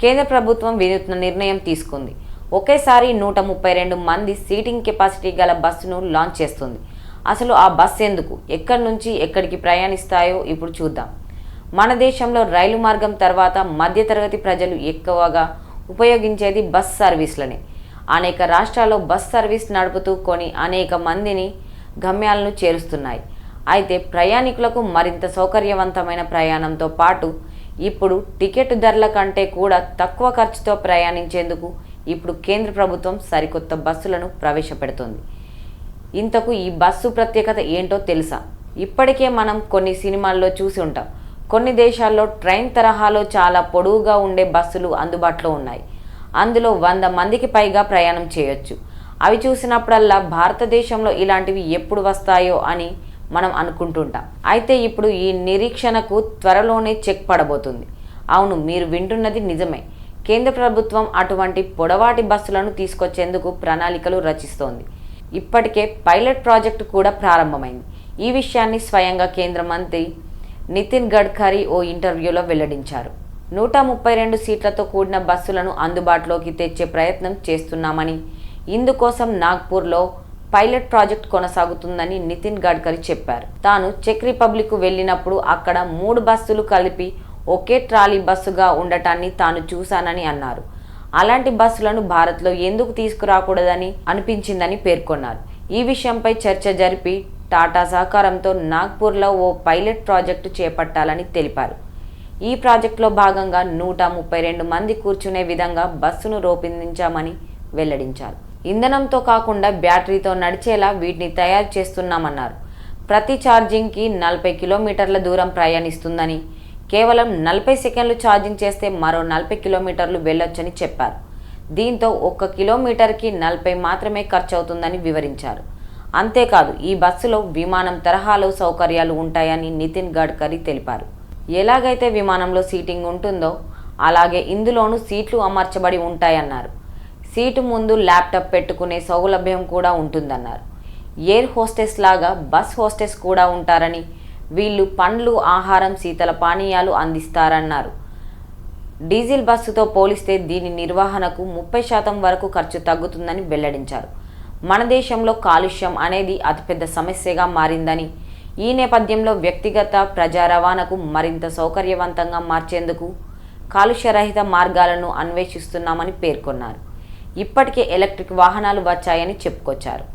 కేంద్ర ప్రభుత్వం వినూత్న నిర్ణయం తీసుకుంది. ఒకేసారి నూట ముప్పై రెండు మంది సీటింగ్ కెపాసిటీ గల బస్సును లాంచ్ చేస్తుంది. అసలు ఆ బస్సు ఎందుకు? ఎక్కడి నుంచి ఎక్కడికి ప్రయాణిస్తాయో ఇప్పుడు చూద్దాం. మన దేశంలో రైలు మార్గం తర్వాత మధ్యతరగతి ప్రజలు ఎక్కువగా ఉపయోగించేది బస్ సర్వీసులనే. అనేక రాష్ట్రాల్లో బస్ సర్వీస్ నడుపుతూ కొని అనేక మందిని గమ్యాలను చేరుస్తున్నాయి. అయితే ప్రయాణికులకు మరింత సౌకర్యవంతమైన ప్రయాణంతో పాటు ఇప్పుడు టికెట్ ధరల కంటే కూడా తక్కువ ఖర్చుతో ప్రయాణించేందుకు ఇప్పుడు కేంద్ర ప్రభుత్వం సరికొత్త బస్సులను ప్రవేశపెడుతోంది. ఇంతకు ఈ బస్సు ప్రత్యేకత ఏంటో తెలుసా? ఇప్పటికే మనం కొన్ని సినిమాల్లో చూసి ఉంటాం. కొన్ని దేశాల్లో ట్రైన్ తరహాలో చాలా పొడవుగా ఉండే బస్సులు అందుబాటులో ఉన్నాయి. అందులో వంద మందికి పైగా ప్రయాణం చేయొచ్చు. అవి చూసినప్పుడల్లా భారతదేశంలో ఇలాంటివి ఎప్పుడు వస్తాయో అని మనం అనుకుంటుంటాం. అయితే ఇప్పుడు ఈ నిరీక్షణకు త్వరలోనే చెక్ పడబోతుంది. అవును మీరు వింటున్నది నిజమే. కేంద్ర ప్రభుత్వం అటువంటి పొడవాటి బస్సులను తీసుకొచ్చేందుకు ప్రణాళికలు రచిస్తోంది. ఇప్పటికే పైలట్ ప్రాజెక్టు కూడా ప్రారంభమైంది. ఈ విషయాన్ని స్వయంగా కేంద్ర మంత్రి నితిన్ గడ్కరీ ఓ ఇంటర్వ్యూలో వెల్లడించారు. నూట ముప్పై రెండు సీట్లతో కూడిన బస్సులను అందుబాటులోకి తెచ్చే ప్రయత్నం చేస్తున్నామని ఇందుకోసం నాగ్పూర్లో పైలట్ ప్రాజెక్ట్ కొనసాగుతుందని నితిన్ గడ్కరీ చెప్పారు. తాను చెక్ రిపబ్లిక్ వెళ్ళినప్పుడు అక్కడ మూడు బస్సులు కలిపి ఒకే ట్రాలీ బస్సుగా ఉండటాన్ని తాను చూశానని అన్నారు. అలాంటి బస్సులను భారత్లో ఎందుకు తీసుకురాకూడదని అనిపించిందని పేర్కొన్నారు. ఈ విషయంపై చర్చ జరిపి టాటా సహకారంతో నాగ్పూర్లో ఓ పైలట్ ప్రాజెక్టు చేపట్టాలని తెలిపారు. ఈ ప్రాజెక్టులో భాగంగా నూట ముప్పై రెండు మంది కూర్చునే విధంగా బస్సును రూపొందించామని వెల్లడించారు. ఇంధనంతో కాకుండా బ్యాటరీతో నడిచేలా వీటిని తయారు చేస్తున్నామన్నారు. ప్రతి ఛార్జింగ్కి నలభై కిలోమీటర్ల దూరం ప్రయాణిస్తుందని కేవలం నలభై సెకండ్లు ఛార్జింగ్ చేస్తే మరో నలభై కిలోమీటర్లు వెళ్ళొచ్చని చెప్పారు. దీంతో ఒక్క కిలోమీటర్కి నలభై మాత్రమే ఖర్చు అవుతుందని వివరించారు. అంతేకాదు ఈ బస్సులో విమానం తరహాలో సౌకర్యాలు ఉంటాయని నితిన్ గడ్కరీ తెలిపారు. ఎలాగైతే విమానంలో సీటింగ్ ఉంటుందో అలాగే ఇందులోనూ సీట్లు అమర్చబడి ఉంటాయన్నారు. సీటు ముందు ల్యాప్టాప్ పెట్టుకునే సౌలభ్యం కూడా ఉంటుందన్నారు. ఎయిర్ హోస్టెస్ లాగా బస్ హోస్టెస్ కూడా ఉంటారని వీళ్ళు పండ్లు ఆహారం శీతల పానీయాలు అందిస్తారన్నారు. డీజిల్ బస్సుతో పోలిస్తే దీని నిర్వహణకు ముప్పై శాతం వరకు ఖర్చు తగ్గుతుందని వెల్లడించారు. మన దేశంలో కాలుష్యం అనేది అతిపెద్ద సమస్యగా మారిందని ఈ నేపథ్యంలో వ్యక్తిగత ప్రజా రవాణాకు మరింత సౌకర్యవంతంగా మార్చేందుకు కాలుష్యరహిత మార్గాలను అన్వేషిస్తున్నామని పేర్కొన్నారు. ఇప్పటికే ఎలక్ట్రిక్ వాహనాలు వచ్చాయని చెప్పుకొచ్చారు.